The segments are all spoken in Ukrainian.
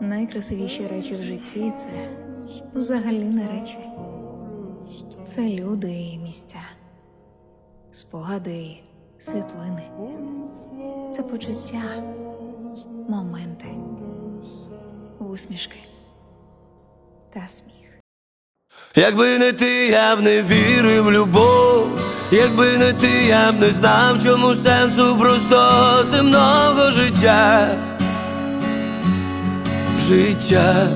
Найкрасивіші речі в житті це взагалі не речі. Це люди і місця, спогади і світлини. Це почуття, моменти, усмішки та сміх. Якби не ти, я б не вірив в любов. Якби не ти, я б не знав, чому сенсу просто земного життя. Життя.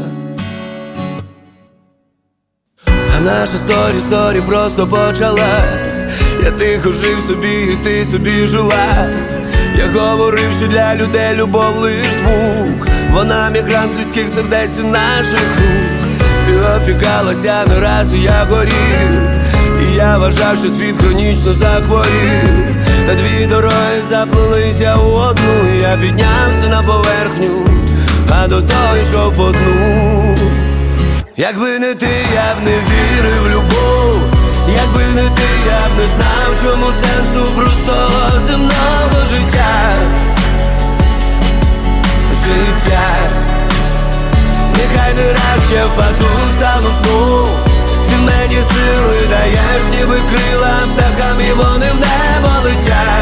А наша сторі, сторі просто почалась. Я тихо жив собі, і ти собі жила. Я говорив, що для людей любов лиш звук. Вона мігрант людських сердець і наших рук. Ти опікалася не раз, і я горів. І я вважав, що світ хронічно захворів. Та дві дороги заплелися у одну. Я піднявся на поверхню, а до того йшов по дну. Якби не ти, я б не вірив в любов. Якби не ти, я б не знав, чому сенсу простого земного життя. Життя. Нехай не раз ще впаду, стану сну. Ти мені сили даєш, ніби крила птахам, і вони в небо. Летять.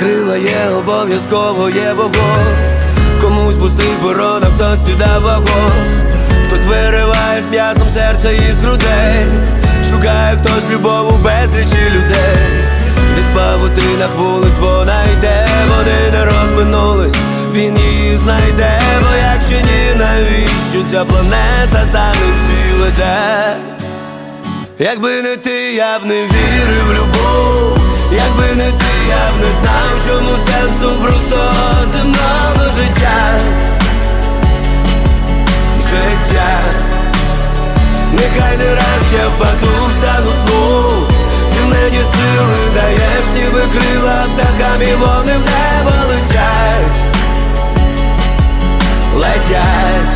Крила є, обов'язково є вогонь. Комусь пустий борон, а хтось сюда вагон. Хтось вириває з м'ясом серця із грудей. Шукає хтось любов у безлічі людей. Десь павутинах вулиць вона йде Вони не розминулись, він її знайде. Бо якщо ні, навіщо ця планета та не всі веде? Якби не ти, я б не вірив в любов, якби не ти, я б не знав, чому сенсу простого земного життя. Життя, нехай не раз ще впаду, встану сну. Ти мені сили даєш, ніби крила птахам, і вони в небо летять. Летять.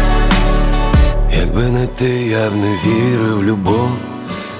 Якби не ти, я б не вірив любов.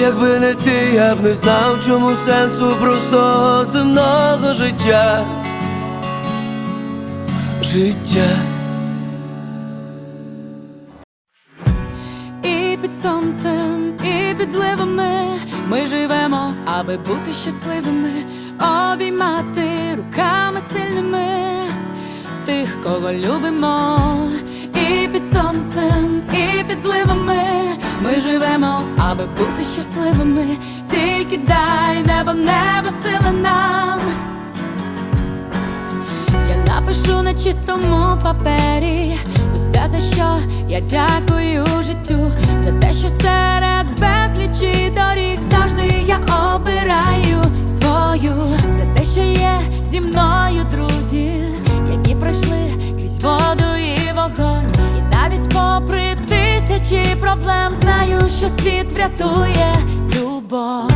Якби не ти, я б не знав, чому сенсу простого земного життя. Життя. І під сонцем, і під зливами ми живемо, аби бути щасливими, обіймати руками сильними тих, кого любимо, і під сонцем, і аби бути щасливими, тільки дай небо, небо сили нам. Я напишу на чистому папері Усе за що я дякую життю. За те, що серед безлічі доріг завжди я обираю свою. За те, що є зі мною друзі, які пройшли крізь воду і вогонь. І навіть попри тисячі проблем знаю, що світ врятує любов